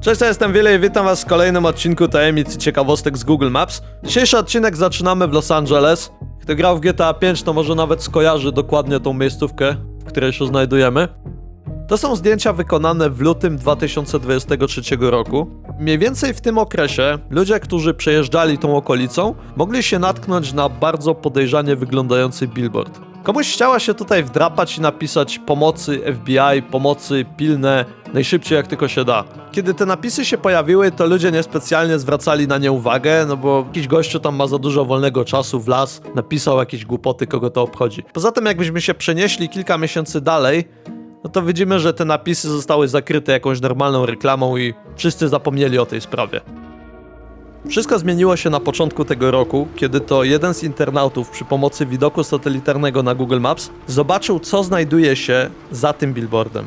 Cześć, ja jestem Wiele i witam was w kolejnym odcinku tajemnic i ciekawostek z Google Maps. Dzisiejszy odcinek zaczynamy w Los Angeles. Kto grał w GTA 5, to może nawet skojarzy dokładnie tą miejscówkę, w której się znajdujemy. To są zdjęcia wykonane w lutym 2023 roku. Mniej więcej w tym okresie ludzie, którzy przejeżdżali tą okolicą, mogli się natknąć na bardzo podejrzanie wyglądający billboard. Komuś chciała się tutaj wdrapać i napisać pomocy FBI, pomocy pilne, najszybciej jak tylko się da. Kiedy te napisy się pojawiły, to ludzie niespecjalnie zwracali na nie uwagę, no bo jakiś gościu tam ma za dużo wolnego czasu w las, napisał jakieś głupoty, kogo to obchodzi. Poza tym, jakbyśmy się przenieśli kilka miesięcy dalej, no to widzimy, że te napisy zostały zakryte jakąś normalną reklamą i wszyscy zapomnieli o tej sprawie. Wszystko zmieniło się na początku tego roku, kiedy to jeden z internautów przy pomocy widoku satelitarnego na Google Maps zobaczył, co znajduje się za tym billboardem.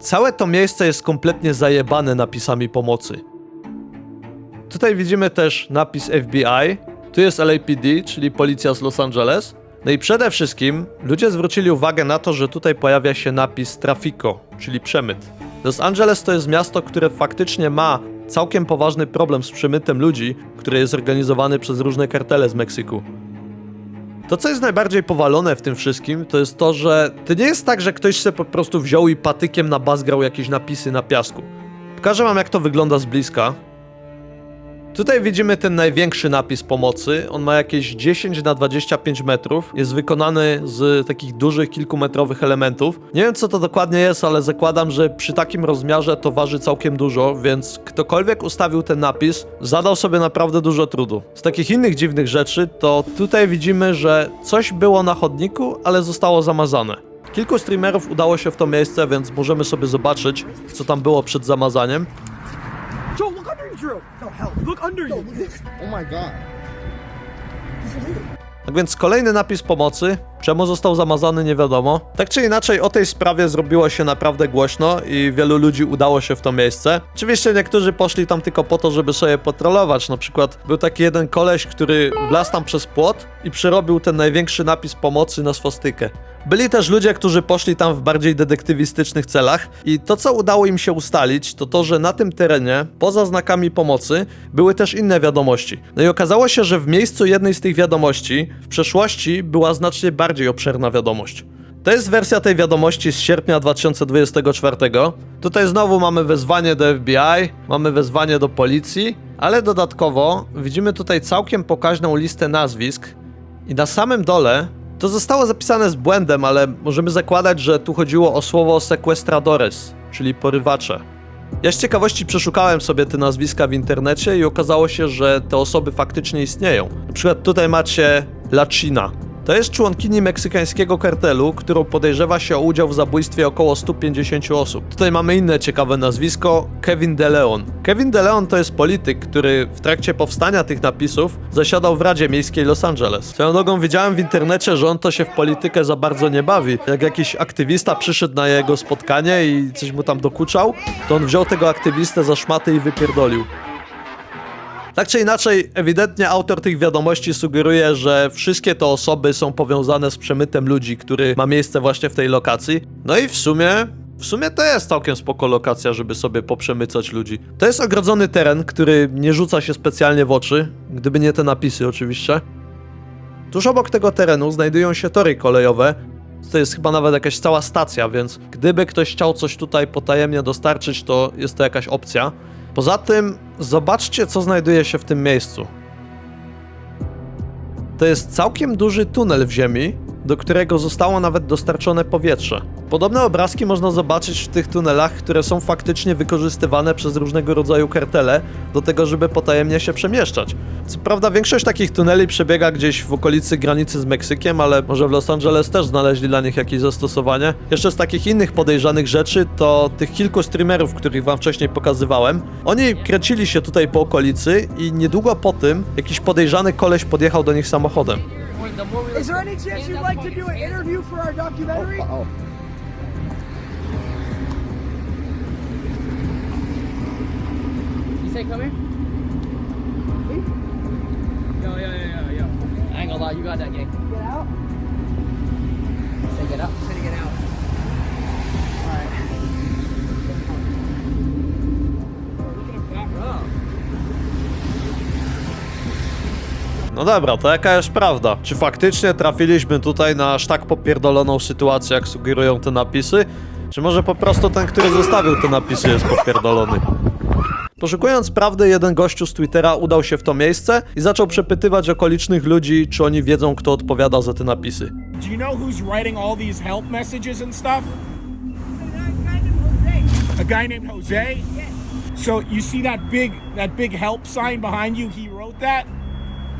Całe to miejsce jest kompletnie zajebane napisami pomocy. Tutaj widzimy też napis FBI, tu jest LAPD, czyli policja z Los Angeles. No i przede wszystkim ludzie zwrócili uwagę na to, że tutaj pojawia się napis Trafico, czyli przemyt. Los Angeles to jest miasto, które faktycznie ma całkiem poważny problem z przemytem ludzi, który jest organizowany przez różne kartele z Meksyku. To, co jest najbardziej powalone w tym wszystkim, to jest to, że to nie jest tak, że ktoś sobie po prostu wziął i patykiem nabazgrał jakieś napisy na piasku. Pokażę wam, jak to wygląda z bliska. Tutaj widzimy ten największy napis pomocy. On ma jakieś 10 na 25 metrów. Jest wykonany z takich dużych, kilkumetrowych elementów. Nie wiem, co to dokładnie jest, ale zakładam, że przy takim rozmiarze to waży całkiem dużo, więc ktokolwiek ustawił ten napis, zadał sobie naprawdę dużo trudu. Z takich innych dziwnych rzeczy, to tutaj widzimy, że coś było na chodniku, ale zostało zamazane. Kilku streamerów udało się w to miejsce, więc możemy sobie zobaczyć, co tam było przed zamazaniem. Joe, look under you, Drew. No, help. Look under you. Oh my god. Tak więc kolejny napis pomocy. Czemu został zamazany, nie wiadomo. Tak czy inaczej, o tej sprawie zrobiło się naprawdę głośno i wielu ludzi udało się w to miejsce. Oczywiście niektórzy poszli tam tylko po to, żeby sobie potrolować. Na przykład był taki jeden koleś, który wlazł tam przez płot i przerobił ten największy napis pomocy na swastykę. Byli też ludzie, którzy poszli tam w bardziej detektywistycznych celach i to, co udało im się ustalić, to to, że na tym terenie, poza znakami pomocy, były też inne wiadomości. No i okazało się, że w miejscu jednej z tych wiadomości w przeszłości była znacznie bardziej obszerna wiadomość. To jest wersja tej wiadomości z sierpnia 2024. Tutaj znowu mamy wezwanie do FBI, mamy wezwanie do policji, ale dodatkowo widzimy tutaj całkiem pokaźną listę nazwisk i na samym dole to zostało zapisane z błędem, ale możemy zakładać, że tu chodziło o słowo sequestradores, czyli porywacze. Ja z ciekawości przeszukałem sobie te nazwiska w internecie i okazało się, że te osoby faktycznie istnieją. Na przykład tutaj macie La China. To jest członkini meksykańskiego kartelu, którą podejrzewa się o udział w zabójstwie około 150 osób. Tutaj mamy inne ciekawe nazwisko Kevin De Leon. Kevin De Leon to jest polityk, który w trakcie powstania tych napisów zasiadał w Radzie Miejskiej Los Angeles. Swoją drogą widziałem w internecie, że on to się w politykę za bardzo nie bawi. Jak jakiś aktywista przyszedł na jego spotkanie i coś mu tam dokuczał, to on wziął tego aktywistę za szmatę i wypierdolił. Tak czy inaczej, ewidentnie autor tych wiadomości sugeruje, że wszystkie te osoby są powiązane z przemytem ludzi, który ma miejsce właśnie w tej lokacji. No i w sumie. W sumie to jest całkiem spoko lokacja, żeby sobie poprzemycać ludzi. To jest ogrodzony teren, który nie rzuca się specjalnie w oczy, gdyby nie te napisy oczywiście. Tuż obok tego terenu znajdują się tory kolejowe. To jest chyba nawet jakaś cała stacja, więc gdyby ktoś chciał coś tutaj potajemnie dostarczyć, to jest to jakaś opcja. Poza tym, zobaczcie, co znajduje się w tym miejscu. To jest całkiem duży tunel w ziemi, do którego zostało nawet dostarczone powietrze. Podobne obrazki można zobaczyć w tych tunelach, które są faktycznie wykorzystywane przez różnego rodzaju kartele do tego, żeby potajemnie się przemieszczać. Co prawda większość takich tuneli przebiega gdzieś w okolicy granicy z Meksykiem, ale może w Los Angeles też znaleźli dla nich jakieś zastosowanie. Jeszcze z takich innych podejrzanych rzeczy to tych kilku streamerów, których wam wcześniej pokazywałem. Oni kręcili się tutaj po okolicy i niedługo po tym jakiś podejrzany koleś podjechał do nich samochodem. Is there any chance you'd like to do an interview for our documentary? Oh. You come here? Yo, yo, yo, yo, yo. I ain't gonna lie, you got that, gang. Get out. Say get out. Say get out. No dobra, to jaka jest prawda? Czy faktycznie trafiliśmy tutaj na aż tak popierdoloną sytuację, jak sugerują te napisy? Czy może po prostu ten, który zostawił te napisy jest popierdolony? Poszukując prawdy, jeden gościu z Twittera udał się w to miejsce i zaczął przepytywać okolicznych ludzi, czy oni wiedzą, kto odpowiada za te napisy. Do you know who's writing all these help messages and stuff? A guy named Jose? So you see that big that big help sign behind you? He wrote that?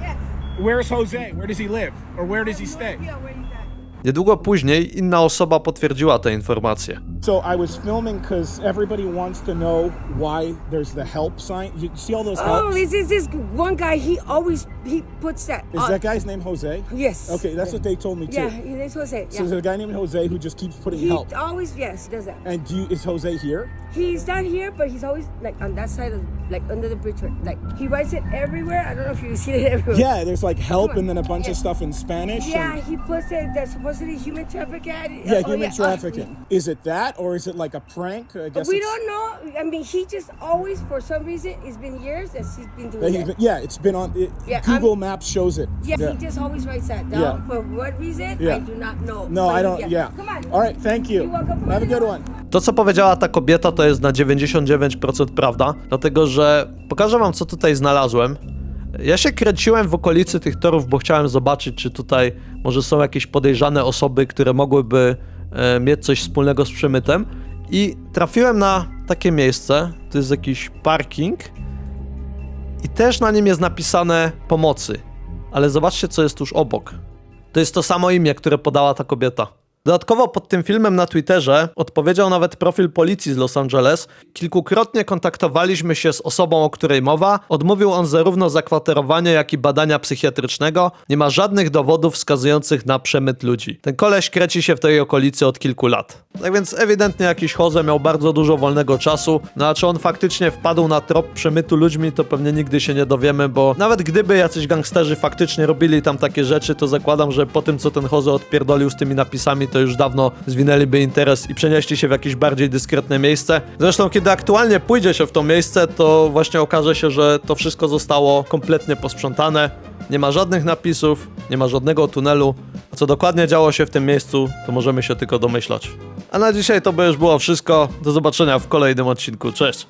Yes. Where's Jose? Where does he live? Or where does he stay? You at? Niedługo później inna osoba potwierdziła te informacje. So I was filming because everybody wants to know why there's the help sign. You see all those Oh, helps? this is this one guy. He always he puts that. Is on- that guy's name Jose? Yes. Okay, that's what they told me too. Yeah, he is Jose. So there's a guy named Jose who just keeps putting He help. always yes he does that. And do you, is Jose here? He's not here, but he's always like on that side of like under the bridge. Like he writes it everywhere. I don't know if you've seen it everywhere. Yeah, there's like help and then a bunch of stuff in Spanish. Yeah, and- he puts it. That's supposedly human trafficking. yeah, Oh, human uh, trafficking. Is it that or is it like a prank? I guess we it's- don't know. I mean, he just always, for some reason, it's been years that he's been that doing he's that. been- yeah, it's been on. It, Yeah, Google I'm- Maps shows it. Yeah, he just always writes that down. Yeah. For what reason? Yeah. I do not know. No, But I don't. Yeah. Come on. All right. Thank you. Have a good one. To, co powiedziała ta kobieta, to jest na 99% prawda, dlatego że pokażę wam, co tutaj znalazłem. Ja się kręciłem w okolicy tych torów, bo chciałem zobaczyć, czy tutaj może są jakieś podejrzane osoby, które mogłyby e, mieć coś wspólnego z przemytem. I trafiłem na takie miejsce. To jest jakiś parking. I też na nim jest napisane pomocy. Ale zobaczcie, co jest tuż obok. To jest to samo imię, które podała ta kobieta. Dodatkowo pod tym filmem na Twitterze odpowiedział nawet profil policji z Los Angeles. Kilkukrotnie kontaktowaliśmy się z osobą, o której mowa. Odmówił on zarówno zakwaterowanie, jak i badania psychiatrycznego. Nie ma żadnych dowodów wskazujących na przemyt ludzi. Ten koleś kręci się w tej okolicy od kilku lat. Tak więc ewidentnie jakiś Jose miał bardzo dużo wolnego czasu. No a czy on faktycznie wpadł na trop przemytu ludźmi, to pewnie nigdy się nie dowiemy, bo nawet gdyby jacyś gangsterzy faktycznie robili tam takie rzeczy, to zakładam, że po tym co ten Jose odpierdolił z tymi napisami, to już dawno zwinęliby interes i przenieśli się w jakieś bardziej dyskretne miejsce. Zresztą kiedy aktualnie pójdzie się w to miejsce, to właśnie okaże się, że to wszystko zostało kompletnie posprzątane. Nie ma żadnych napisów, nie ma żadnego tunelu. A co dokładnie działo się w tym miejscu, to możemy się tylko domyślać. A na dzisiaj to by już było wszystko. Do zobaczenia w kolejnym odcinku. Cześć!